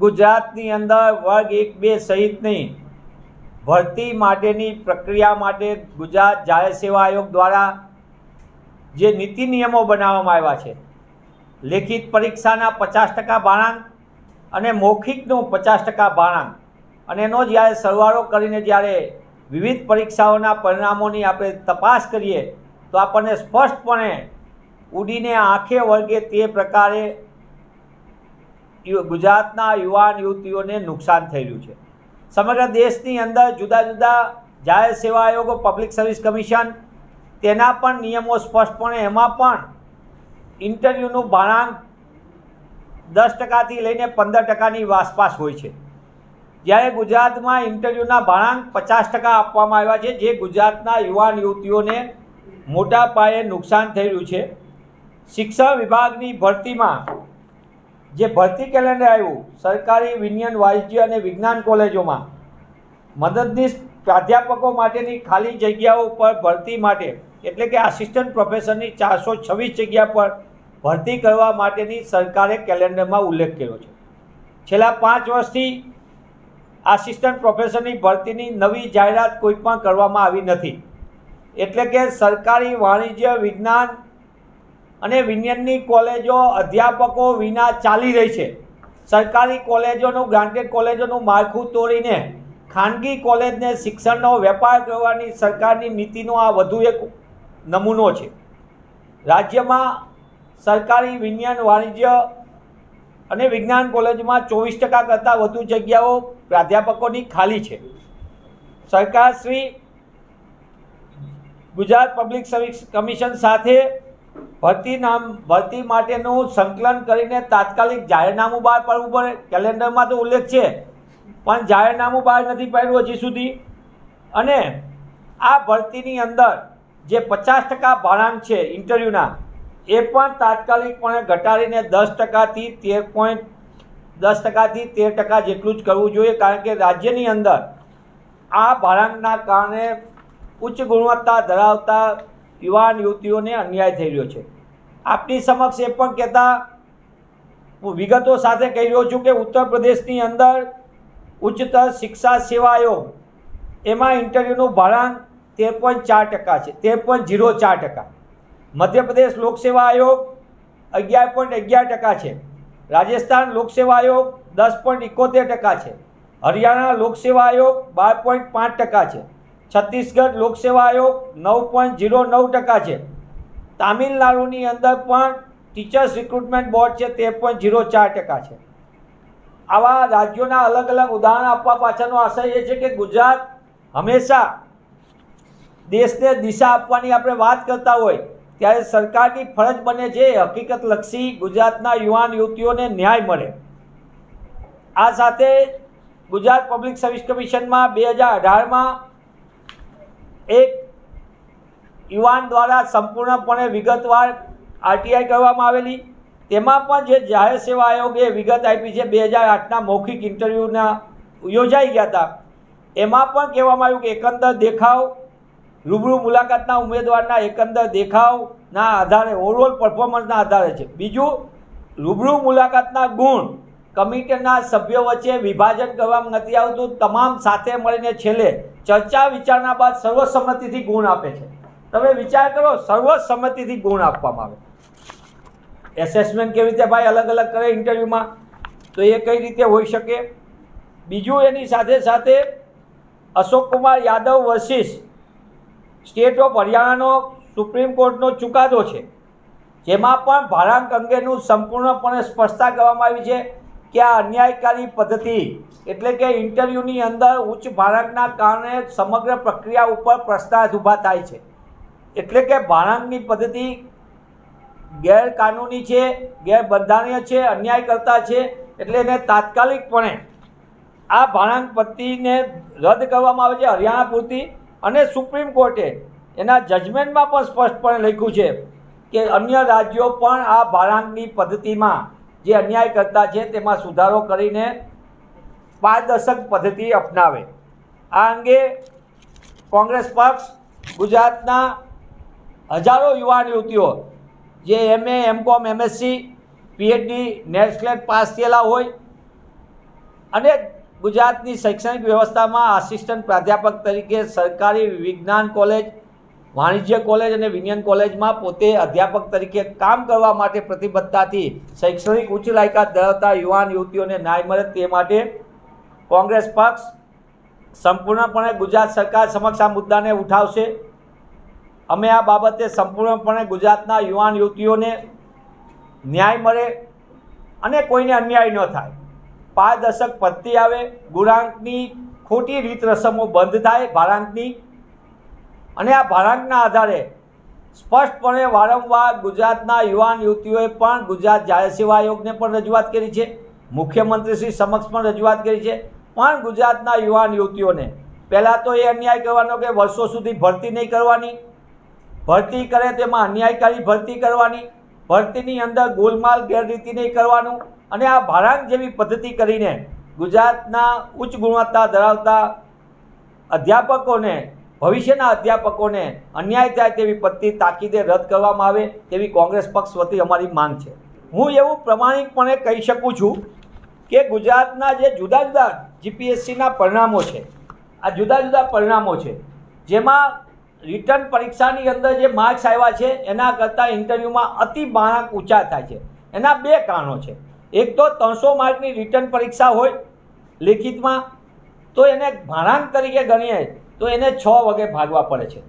ગુજરાતની અંદર વર્ગ એક બે સહિતની ભરતી માટેની પ્રક્રિયા માટે ગુજરાત જાહેર સેવા આયોગ દ્વારા જે નીતિ નિયમો બનાવવામાં આવ્યા છે, લેખિત પરીક્ષાના પચાસ ટકા ભાણાંક અને મૌખિકનું પચાસ ટકા ભાણાંક અને એનો જ્યારે સરવાળો કરીને જ્યારે વિવિધ પરીક્ષાઓના પરિણામોની આપણે તપાસ કરીએ, તો આપણને સ્પષ્ટપણે ઉડીને આંખે વળગે તે પ્રકારે ગુજરાતના યુવાન યુવતીઓને નુકસાન થયેલું છે. સમગ્ર દેશની અંદર જુદા જુદા જાહેર સેવા આયોગો, પબ્લિક સર્વિસ કમિશન, તેના પણ નિયમો સ્પષ્ટપણે એમાં પણ ઇન્ટરવ્યૂનું ભાણાંક દસ ટકાથી લઈને પંદર ટકાની આસપાસ હોય છે. જ્યારે ગુજરાતમાં ઇન્ટરવ્યૂના ભાણાંક પચાસ ટકા આપવામાં આવ્યા છે, જે ગુજરાતના યુવાન યુવતીઓને મોટા પાયે નુકસાન થયેલું છે. શિક્ષણ વિભાગની ભરતીમાં જે ભરતી કેલેન્ડર આવ્યું, સરકારી વિજ્ઞાન, વાણિજ્ય અને વિજ્ઞાન કોલેજોમાં. મદદનીશ પ્રાધ્યાપકો માટેની ખાલી જગ્યાઓ પર ભરતી માટે, એટલે કે આસિસ્ટન્ટ પ્રોફેસરની ચારસો છવ્વીસ જગ્યા પર ભરતી કરવા માટેની સરકારે કેલેન્ડરમાં ઉલ્લેખ કર્યો છે. છેલ્લા પાંચ વર્ષથી આસિસ્ટન્ટ પ્રોફેસરની ભરતીની નવી જાહેરાત કોઈ પણ કરવામાં આવી નથી. એટલે કે સરકારી વાણિજ્ય, વિજ્ઞાન અને વિજ્ઞાનની કોલેજો અધ્યાપકો વિના ચાલી રહી છે. સરકારી કોલેજોનું ગ્રાન્ટેડ કોલેજોનું માળખું તોડીને ખાનગી કોલેજને શિક્ષણનો વેપાર કરવાની સરકારની નીતિનો આ વધુ એક નમૂનો છે. રાજ્યમાં સરકારી વિજ્ઞાન, વાણિજ્ય અને વિજ્ઞાન કોલેજમાં ચોવીસ ટકા કરતાં વધુ જગ્યાઓ પ્રાધ્યાપકોની ખાલી છે. સરકારશ્રી, ગુજરાત પબ્લિક સર્વિસ કમિશન સાથે ભરતી નામ ભરતી માટેનું સંકલન કરીને તાત્કાલિક જાહેરનામું બહાર પાડવું પડે. કેલેન્ડરમાં તો ઉલ્લેખ છે, પણ જાહેરનામું બહાર નથી પાડ્યું હજી સુધી. અને આ ભરતીની અંદર જે પચાસ ટકા ભાડાંક છે ઇન્ટરવ્યૂના, એ પણ તાત્કાલિકપણે ઘટાડીને દસ ટકાથી તેર પોઈન્ટ, દસ ટકાથી તેર ટકા જેટલું જ કરવું જોઈએ, કારણ કે રાજ્યની અંદર આ ભાડાંકના કારણે ઉચ્ચ ગુણવત્તા ધરાવતા યુવાન યુવતીઓને અન્યાય થઈ રહ્યો છે. આપની સમક્ષ એ પણ કહેતા હું વિગતો સાથે કહી રહ્યો છું કે ઉત્તર પ્રદેશની અંદર ઉચ્ચતર શિક્ષા સેવા આયોગ એમાં ઇન્ટરવ્યૂનું ભાડાંક તેર પોઈન્ટ ચાર ટકા છે તેર પોઈન્ટ ઝીરો ચાર ટકા. મધ્યપ્રદેશ લોકસેવા આયોગ અગિયાર પોઈન્ટ અગિયાર ટકા છે. રાજસ્થાન લોકસેવા આયોગ દસ પોઈન્ટ એકોતેર ટકા છે. હરિયાણા લોકસેવા આયોગ બાર પોઈન્ટ પાંચ ટકા છે. છત્તીસગઢ લોકસેવા આયોગ નવ પોઈન્ટ ઝીરો નવ ટકા છે. તામિલનાડુની અંદર પણ ટીચર્સ રિક્રુટમેન્ટ બોર્ડ છે તેર પોઈન્ટ ઝીરો ચાર ટકા છે. આવા રાજ્યોના અલગ અલગ ઉદાહરણ આપવા પાછળનો આશય એ છે કે ગુજરાત હંમેશા દેશને દિશા આપવાની આપણે વાત કરતા હોય, ત્યારે સરકારની ફરજ બને છે હકીકતલક્ષી ગુજરાતના યુવાન યુવતીઓને ન્યાય મળે. આ સાથે ગુજરાત પબ્લિક સર્વિસ કમિશનમાં બે હજાર અઢારમાં એક યુવાન દ્વારા સંપૂર્ણપણે વિગતવાર આરટીઆઈ કરવામાં આવેલી. તેમાં પણ જે જાહેર સેવા આયોગે વિગત આપી છે, બે હજાર આઠના મૌખિક ઇન્ટરવ્યૂના યોજાઈ ગયા હતા. એમાં પણ કહેવામાં આવ્યું કે એકંદર દેખાવ, રૂબરૂ મુલાકાતના ઉમેદવારના એકંદર દેખાવના આધારે ઓવરઓલ પરફોર્મન્સના આધારે છે. બીજું, રૂબરૂ મુલાકાતના ગુણ, કમિટીના સભ્યો વચ્ચે વિભાજન કરવામાં નથી આવતું. તમામ સાથે મળીને છેલ્લે ચર્ચા વિચારણા બાદ સર્વસંમતિથી ગુણ આપે છે. તમે વિચાર કરો, સર્વસંમતિથી ગુણ આપવામાં આવે. એસેસમેન્ટ કેવી રીતે ભાઈ અલગ અલગ કરે ઇન્ટરવ્યૂમાં તો એ કઈ રીતે હોઈ શકે? બીજું એની સાથે સાથે Ashok Kumar Yadav versus state of હરિયાણાનો supreme કોર્ટનો ચુકાદો છે. જેમાં પણ ભારાંક અંગેનું સંપૂર્ણપણે સ્પષ્ટતા કરવામાં આવી છે. કે આ અન્યાયકારી પદ્ધતિ એટલે કે ઇન્ટરવ્યૂની અંદર ઉચ્ચ ભાડાંકના કારણે સમગ્ર પ્રક્રિયા ઉપર પ્રશ્નાર્થ ઊભા થાય છે. એટલે કે ભાડાંકની પદ્ધતિ ગેરકાનૂની છે, ગેરબંધારણીય છે અન્યાય કરતા છે, એટલે એને તાત્કાલિકપણે આ ભાડાંક પદ્ધતિને રદ કરવામાં આવે છે હરિયાણા પૂરતી અને સુપ્રીમ કોર્ટે એના જજમેન્ટમાં પણ સ્પષ્ટપણે લખ્યું છે કે અન્ય રાજ્યો પણ આ ભાડાંકની પદ્ધતિમાં જે અન્યાય કરતા છે તેમાં સુધારો કરીને પારદર્શક પદ્ધતિ અપનાવે. આ અંગે કોંગ્રેસ પક્ષ, ગુજરાતના હજારો યુવાન યુવતીઓ, જે MA, MCom, MSc, PhD, NET pass થયેલા હોય અને ગુજરાતની શૈક્ષણિક વ્યવસ્થામાં આસિસ્ટન્ટ પ્રાધ્યાપક તરીકે સરકારી વિજ્ઞાન કોલેજ વાણિજ્ય કોલેજ અને વિજ્ઞાન કોલેજમાં પોતે અધ્યાપક તરીકે કામ કરવા માટે પ્રતિબદ્ધતાથી શૈક્ષણિક ઉચ્ચ લાયકાત ધરાવતા યુવાન યુવતીઓને ન્યાય મળે તે માટે કોંગ્રેસ પક્ષ સંપૂર્ણપણે ગુજરાત સરકાર સમક્ષ આ મુદ્દાને ઉઠાવશે. અમે આ બાબતે સંપૂર્ણપણે ગુજરાતના યુવાન યુવતીઓને ન્યાય મળે અને કોઈને અન્યાય ન થાય. પારદર્શક પત્તી આવે, ગુણાંકની ખોટી રીત રસમો બંધ થાય, ભારાંકની અને આ ભારાંકના આધારે સ્પષ્ટપણે વારંવાર ગુજરાતના યુવાન યુવતીઓએ પણ ગુજરાત જાહેર સેવા આયોગને પણ રજૂઆત કરી છે. મુખ્યમંત્રીશ્રી સમક્ષ પણ રજૂઆત કરી છે. પણ ગુજરાતના યુવાન યુવતીઓને પહેલાં તો એ અન્યાય કરવાનો કે વર્ષો સુધી ભરતી નહીં કરવાની. ભરતી કરે તેમાં અન્યાયકારી ભરતી કરવાની. ભરતીની અંદર ગોલમાલ ગેરરીતિ નહીં કરવાનું. અને આ ભારાંક જેવી પદ્ધતિ કરીને ગુજરાતના ઉચ્ચ ગુણવત્તા ધરાવતા અધ્યાપકોને ભવિષ્યના અધ્યાપકોને અન્યાય થાય તેવી પત્તી તાકીદે રદ કરવામાં આવે તેવી કોંગ્રેસ પક્ષ વતી અમારી માંગ છે. હું એવું પ્રમાણિકપણે કહી શકું છું કે ગુજરાતના જે જુદા જુદા જીપીએસસીના પરિણામો છે, આ જુદા જુદા પરિણામો છે, જેમાં રિટર્ન પરીક્ષાની અંદર જે માર્ક્સ આવ્યા છે, એના કરતાં ઇન્ટરવ્યૂમાં અતિ બાળક ઊંચા થાય છે. એના બે કારણો છે. એક તો ત્રણસો માર્કની રિટર્ન પરીક્ષા હોય લેખિતમાં, તો એને ભાણાંક તરીકે ગણીએ તો એને છ વગે ભાગવા પડે છે.